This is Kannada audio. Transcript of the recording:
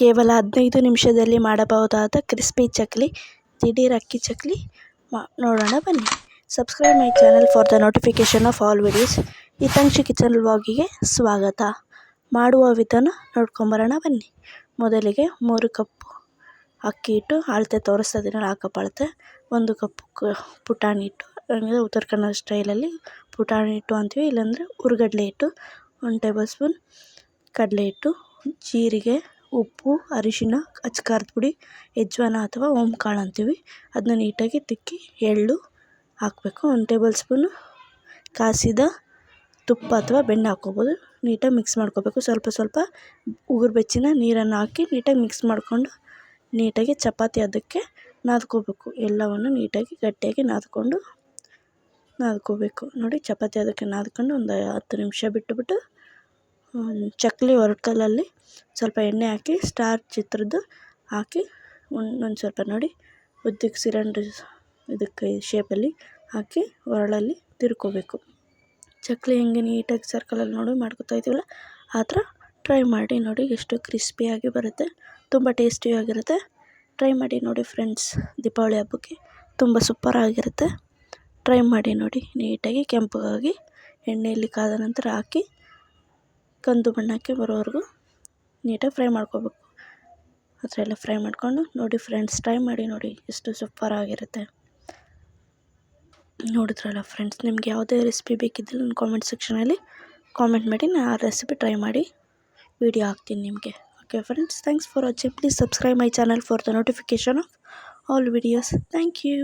ಕೇವಲ ಹದಿನೈದು ನಿಮಿಷದಲ್ಲಿ ಮಾಡಬಹುದಾದ ಕ್ರಿಸ್ಪಿ ಚಕ್ಲಿ, ದಿಢೀರ್ ಅಕ್ಕಿ ಚಕ್ಕುಲಿ ಮಾ, ನೋಡೋಣ, ಬನ್ನಿ. Subscribe my channel for the notification of all videos Hitankshi kitchen ವ್ಲಾಗಿಗೆ ಸ್ವಾಗತ. ಮಾಡುವ ವಿಧಾನ ನೋಡ್ಕೊಂಬರೋಣ, ಬನ್ನಿ. ಮೊದಲಿಗೆ ಮೂರು ಕಪ್ಪು ಅಕ್ಕಿ ಹಿಟ್ಟು ಅಳತೆ ತೋರಿಸ್ತಾ ಇದ್ದೀನಲ್ಲ ಆ ಕಪ್ ಅಳತೆ. ಒಂದು ಕಪ್ ಪುಟಾಣಿ ಹಿಟ್ಟು ಅಂದರೆ ಉತ್ತರ ಕನ್ನಡ ಸ್ಟೈಲಲ್ಲಿ ಪುಟಾಣಿ ಹಿಟ್ಟು ಅಂತೀವಿ, ಇಲ್ಲಾಂದರೆ ಹುರ್ಗಡ್ಲೆ ಹಿಟ್ಟು ಒಂದು ಟೇಬಲ್ ಸ್ಪೂನ್ ಕಡಲೆ ಹಿಟ್ಟು ಜೀರಿಗೆ ಉಪ್ಪು ಅರಿಶಿನ ಅಚ್ಚ ಖಾರದ ಪುಡಿ ಯಜ್ವಾನ ಅಥವಾ ಓಂಕಾಳು ಅಂತೀವಿ. ಅದನ್ನ ನೀಟಾಗಿ ತಿಕ್ಕಿ ಎಳ್ಳು ಹಾಕಬೇಕು. ಒಂದು ಟೇಬಲ್ ಸ್ಪೂನು ಕಾಸಿದ ತುಪ್ಪ ಅಥವಾ ಬೆಣ್ಣೆ ಹಾಕ್ಕೋಬೋದು. ನೀಟಾಗಿ ಮಿಕ್ಸ್ ಮಾಡ್ಕೋಬೇಕು. ಸ್ವಲ್ಪ ಸ್ವಲ್ಪ ಉಗುರು ಬೆಚ್ಚನ ನೀರನ್ನು ಹಾಕಿ ನೀಟಾಗಿ ಮಿಕ್ಸ್ ಮಾಡಿಕೊಂಡು ನೀಟಾಗಿ ಚಪಾತಿ ಅದಕ್ಕೆ ನಾದ್ಕೋಬೇಕು. ಎಲ್ಲವನ್ನು ನೀಟಾಗಿ ಗಟ್ಟಿಯಾಗಿ ನಾದ್ಕೊಂಡು ನಾದ್ಕೋಬೇಕು. ನೋಡಿ, ಚಪಾತಿ ಅದಕ್ಕೆ ನಾದ್ಕೊಂಡು ಒಂದು ಹತ್ತು ನಿಮಿಷ ಬಿಟ್ಟುಬಿಟ್ಟು ಚಕ್ಕಲಿ ಒರ್ಕಲಲ್ಲಿ ಸ್ವಲ್ಪ ಎಣ್ಣೆ ಹಾಕಿ, ಸ್ಟಾರ್ ಚಿತ್ರದ್ದು ಹಾಕಿ, ಒಂದು ಸ್ವಲ್ಪ ನೋಡಿ. ಉದ್ದಕ್ಕೆ ಸಿಲಿಂಡ್ರ್ ಇದಕ್ಕೆ ಶೇಪಲ್ಲಿ ಹಾಕಿ, ಒರಳಲ್ಲಿ ತಿರ್ಕೋಬೇಕು. ಚಕ್ಕಲಿ ಹೆಂಗೆ ನೀಟಾಗಿ ಸರ್ಕಲಲ್ಲಿ ನೋಡಿ ಮಾಡ್ಕೊತಾ ಇದ್ದೀವಲ್ಲ, ಆ ಥರ ಟ್ರೈ ಮಾಡಿ ನೋಡಿ ಎಷ್ಟು ಕ್ರಿಸ್ಪಿಯಾಗಿ ಬರುತ್ತೆ. ತುಂಬ ಟೇಸ್ಟಿಯಾಗಿರುತ್ತೆ ಟ್ರೈ ಮಾಡಿ ನೋಡಿ ಫ್ರೆಂಡ್ಸ್ ದೀಪಾವಳಿ ಹಬ್ಬಕ್ಕೆ ತುಂಬ ಸೂಪರಾಗಿರುತ್ತೆ ಟ್ರೈ ಮಾಡಿ ನೋಡಿ ನೀಟಾಗಿ ಕೆಂಪಗಾಗಿ ಎಣ್ಣೆಯಲ್ಲಿ ಕಾದ ನಂತರ ಹಾಕಿ, ಕಂದು ಬಣ್ಣಕ್ಕೆ ಬರೋವರೆಗೂ ನೀಟಾಗಿ ಫ್ರೈ ಮಾಡ್ಕೋಬೇಕು. ಆ ಥರ ಎಲ್ಲ ಫ್ರೈ ಮಾಡಿಕೊಂಡು ನೋಡಿ ಫ್ರೆಂಡ್ಸ್, ಟ್ರೈ ಮಾಡಿ ನೋಡಿ ಎಷ್ಟು ಸೂಪರಾಗಿರುತ್ತೆ ನೋಡಿದ್ರಲ್ಲ ಫ್ರೆಂಡ್ಸ್, ನಿಮ್ಗೆ ಯಾವುದೇ ರೆಸಿಪಿ ಬೇಕಿದ್ದರೂ ನನ್ನ ಕಾಮೆಂಟ್ ಸೆಕ್ಷನಲ್ಲಿ ಕಾಮೆಂಟ್ ಮಾಡಿ ನಾನು ಆ ರೆಸಿಪಿ ಟ್ರೈ ಮಾಡಿ ವಿಡಿಯೋ ಹಾಕ್ತೀನಿ ನಿಮಗೆ. Okay friends thanks for watching please subscribe my channel for the notification of all videos thank you